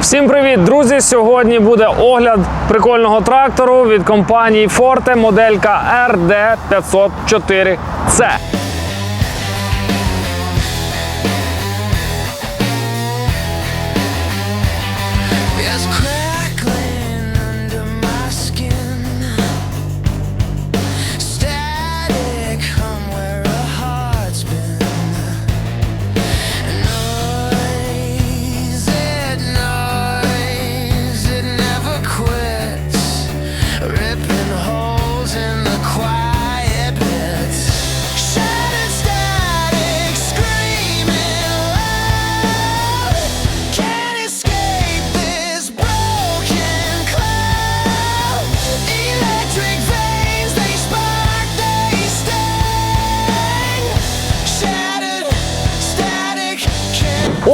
Всім привіт, друзі! Сьогодні буде огляд прикольного трактору від компанії Forte моделька RD504C.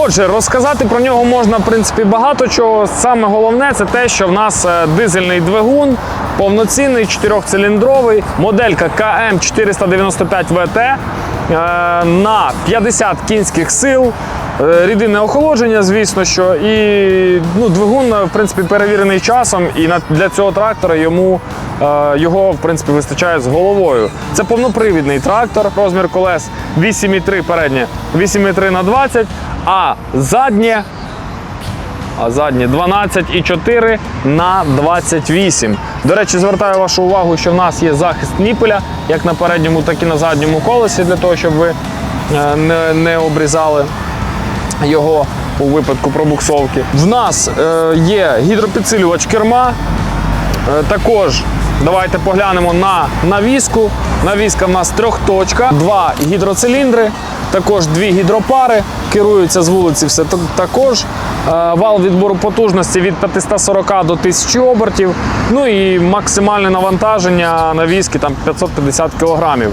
Отже, розказати про нього можна в принципі багато чого. Саме головне це те, що в нас е, дизельний двигун, повноцінний чотирьохциліндровий, моделька КМ 495 ВТ е, на 50 кінських сил. е, Рідинне охолодження, звісно, що і ну, двигун, в принципі, перевірений часом, і для цього трактора йому е, його в принципі вистачає з головою. Це повнопривідний трактор, розмір колес 8,3 переднє, 8,3 на 20, а заднє а заднє 12,4 на 28. До речі, звертаю вашу увагу, що в нас є захист ніпеля, як на передньому, так і на задньому колесі, для того, щоб ви е, не, не обрізали його у випадку пробуксовки. В нас е, є гідропідсилювач керма. Е, Також давайте поглянемо на навіску. Навіска в нас трьохточка, два гідроциліндри, також дві гідропари. Керуються з вулиці все також. Е, Вал відбору потужності від 540 до 1000 обертів. Ну і максимальне навантаження навіски там 550 кілограмів.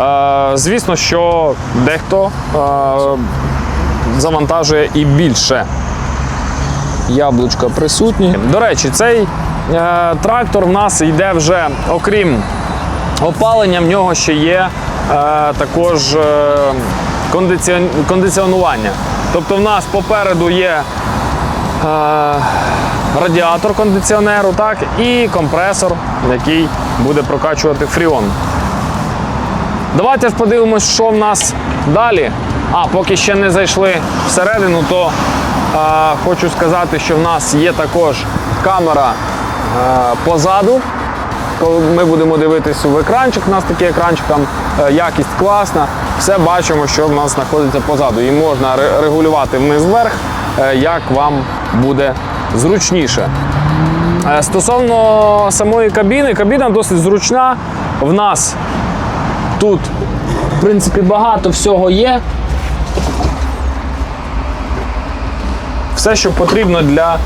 Е, Звісно, що дехто е, завантажує і більше яблучка присутні. До речі, цей трактор в нас йде вже, окрім опалення, в нього ще є е, також е, кондиціонування. Тобто в нас попереду є е, радіатор кондиціонеру, так, і компресор, який буде прокачувати фріон. Давайте ж подивимось, що в нас далі. А, поки ще не зайшли всередину, то е, хочу сказати, що в нас є також камера е, позаду. Коли ми будемо дивитись в екранчик, у нас такий екранчик, там е, якість класна. Все бачимо, що в нас знаходиться позаду. І можна регулювати вниз-вверх, е, як вам буде зручніше. Е, Стосовно самої кабіни, кабіна досить зручна. В нас Тут, в принципі, багато всього є. Все, що потрібно для,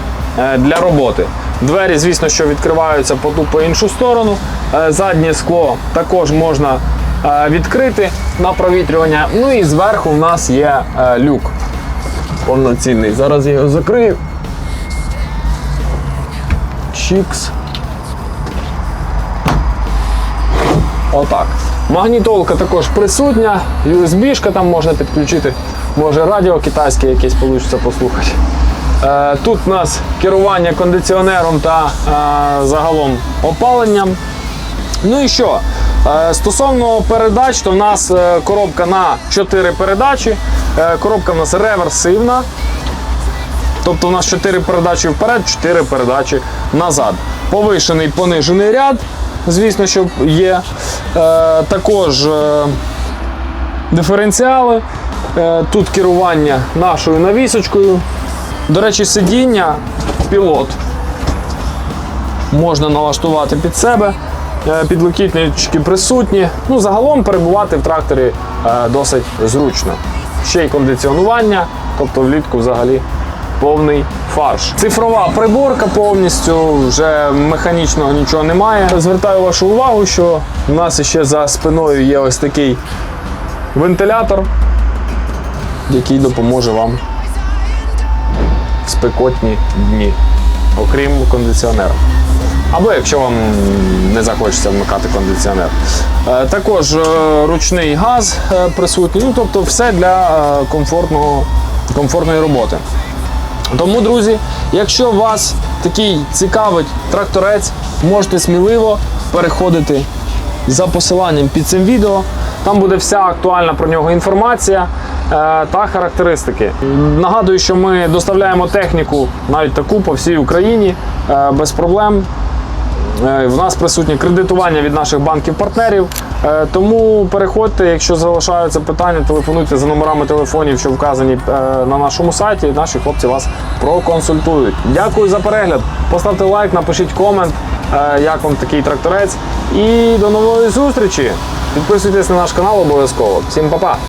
для роботи. Двері, звісно, що відкриваються по ту по іншу сторону. Е, Заднє скло також можна е, відкрити на провітрювання. Ну і зверху в нас є е, люк повноцінний. Зараз я його закрию. Чікс. Отак. Магнітолка також присутня, USB-шка там можна підключити, може радіо китайське якесь вийде послухати. Е, Тут у нас керування кондиціонером та е, загалом опаленням. Ну і що? Е, Стосовно передач, то в нас коробка на 4 передачі. Коробка в нас реверсивна. Тобто у нас 4 передачі вперед, 4 передачі назад. Повишений понижений ряд, звісно, що є. Також диференціали. Тут керування нашою навісочкою. До речі, сидіння пілот можна налаштувати під себе. Е, Підлокітнички присутні. Ну, загалом перебувати в тракторі е, досить зручно. Ще й кондиціонування, тобто влітку взагалі повний фарш. Цифрова приборка повністю, вже механічного нічого немає. Звертаю вашу увагу, що в нас ще за спиною є ось такий вентилятор, який допоможе вам спекотні дні, окрім кондиціонера. Або якщо вам не захочеться вмикати кондиціонер. Е, Також е, ручний газ е, присутній, ну тобто все для комфортного, комфортної роботи. Тому, друзі, якщо вас такий цікавить тракторець, можете сміливо переходити за посиланням під цим відео. Там буде вся актуальна про нього інформація е, та характеристики. Нагадую, що ми доставляємо техніку навіть таку по всій Україні е, без проблем. Е, В нас присутнє кредитування від наших банків-партнерів. Тому переходьте, якщо залишаються питання, телефонуйте за номерами телефонів, що вказані на нашому сайті. Наші хлопці вас проконсультують. Дякую за перегляд. Поставте лайк, напишіть комент, як вам такий тракторець. І до нової зустрічі. Підписуйтесь на наш канал обов'язково. Всім па-па!